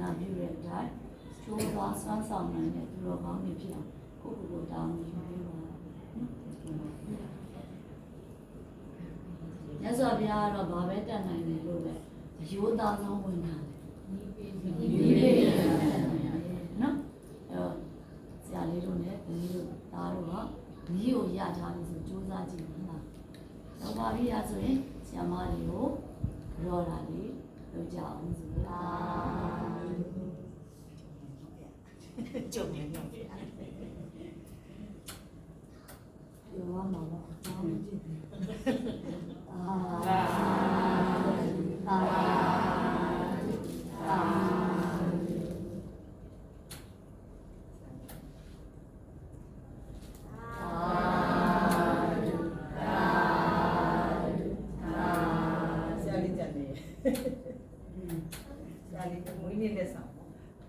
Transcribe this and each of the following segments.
နာပြုတဲ့အတိုင်းကျိုးသွားဆွမ်းဆောင်နိုင်တဲ့သူတော်ကောင်းတွေဖြစ်အောင်ကိုယ့်ကိုယ်ကိုတောင်းယူပေးပါနော်မြတ်စွာဘုရားကတော့ဘာပဲတတ်နိုင်တယ်လို့ပဲရိုးသားဆုံးဝင်တာတယ်ဒီပေးတယ်နော်အဲ့တော့ဆရာလေးတို့နဲ့ဘုန်းကြီးတို့သားတို့ကမိကိုရထားပြီဆိုစူးစမ်းကြည့်ပါလားတော့ပါပြီရဆိုရင်ဆရာမလေးကိုရောတာလေးလုပ်ကြအောင် ဆိုလားကြုံနေတော့ပြရပြောရမှာတော့အကြောင်းကြည့်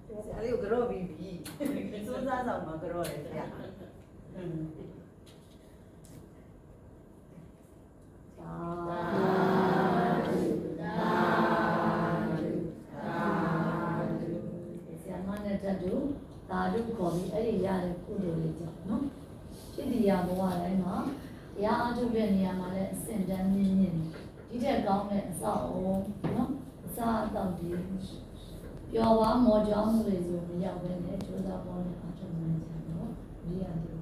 တယ်အာအာအာဆရာလေးကြက်နေဆရာလေးကမွေးနေတဲ့ဆောင်ဆရာလေးကိုကြော့ပြီးပြီစိုးစားဆောင်မှာကြော့တယ်ဆရာอืมဆရာမနဲ့တက်တူသာဓုခေါ်ပြီးအဲ့ဒီရတဲ့ကုသိုလ်လေးကြောင့်နော်ဖြစ်ဒီရဘဝတိုင်းမှာတရားအထုတ်တဲ့နေရာမှာလည်းအစင်တန်းမြင့်မြင့်ဒီထက်ကောင်းတဲ့အဆောက်အအုံနော်အစားအသောက်တွေ ပျော်ပါမော်ကြောင်းမှုတွေဆိုမရောက်ဘဲနဲ့ကျိုးစားပေါ်နဲ့အထုတ်နိုင်ကြတော့ဒီရဒီ